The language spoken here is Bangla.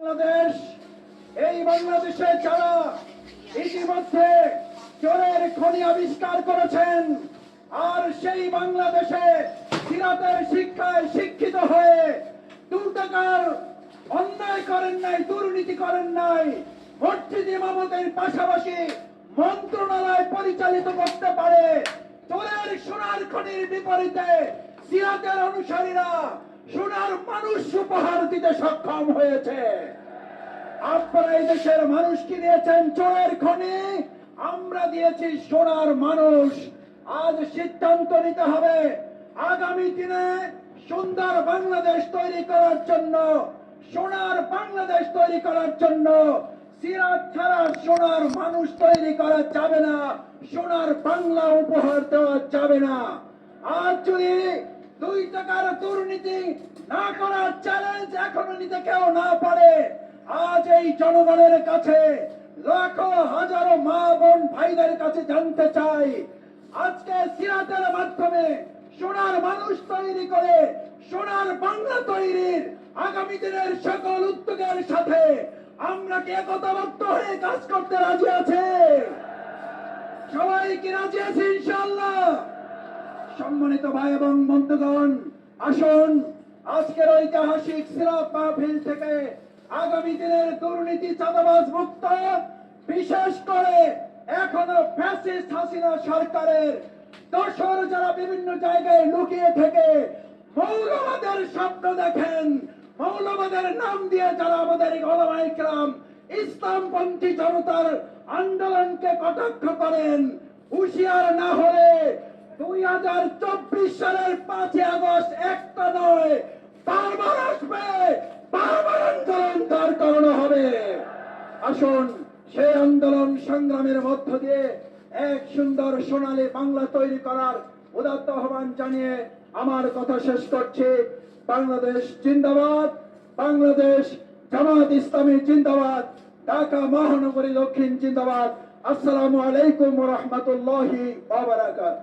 বাংলাদেশ, এই বাংলাদেশে যারা ইতিমধ্যে চোরের খনি আবিষ্কার করেছেন, আর সেই বাংলাদেশে সিরাতের শিক্ষায় শিক্ষিত হয়ে দু অন্যায় করেন নাই, দুর্নীতি করেন নাই, মসজিদ ইমামতের পাশাপাশি মন্ত্রণালয় পরিচালিত করতে পারে, চোরের সোনার খনির বিপরীতে সিরাতের অনুসারীরা সোনার মানুষ উপহার দিতে সক্ষম হয়েছে। আপনারা এই দেশের মানুষকে দিয়েছেন চোরের খনি। আমরা দিয়েছি সোনার মানুষ। আজ সিদ্ধান্ত নিতে হবে আগামী দিনে সুন্দর বাংলাদেশ তৈরি করার জন্য, সোনার বাংলাদেশ তৈরি করার জন্য সিরাত ছাড়া সোনার মানুষ তৈরি করা যাবে না, সোনার বাংলা উপহার দেওয়া যাবে না। আজ যদি দুই টাকার দুর্নীতি না করার চ্যালেঞ্জ এখনও নিতে কেউ না পারে। আজ এই জনগণের কাছে লাখো হাজারো মা বোন ভাইদের কাছে জানতে চাই। আজকে সিরাতের মাধ্যমে সোনার মানুষ তৈরি করে সোনার বাংলা তৈরির আগামী দিনের সকল উদ্যোগের সাথে আমরা কি একতাবদ্ধ হয়ে কাজ করতে রাজি আছে? সবাই কি রাজি আছে ইনশাল্লাহ সম্মানিত ভাই এবং বন্ধুগণ, আসুন আজকের ঐতিহাসিক সিরাত মাহফিল থেকে আগামী দিনের দুর্নীতি, চাঁদাবাজ মুক্ত, বিশেষ করে এখনও ফ্যাসিস্ট হাসিনা সরকারের দোসর যারা বিভিন্ন জায়গায় লুকিয়ে থেকে মৌলবাদের স্বপ্ন দেখেন, মৌলবাদের নাম দিয়ে যারা আমাদের গণমাইকরাম ইসলামপন্থী জনতার আন্দোলনকে কটাক্ষ করেন, হুঁশিয়ার না হলে দুই হাজার চব্বিশ সালের পাঁচই আগস্ট একটা নয় বারবার আসবে, বারবার আন্দোলন তার কারণে হবে। আসুন, সেই আন্দোলন সংগ্রামের মধ্য দিয়ে এক সুন্দর সোনালী বাংলা তৈরি করার উদাত্ত আহ্বান জানিয়ে আমার কথা শেষ করছি। বাংলাদেশ জিন্দাবাদ, বাংলাদেশ জামাত ইসলামী জিন্দাবাদ, ঢাকা মহানগরী দক্ষিণ জিন্দাবাদ। আসসালামু আলাইকুম রহমতুল্লাহি বাবারাকাত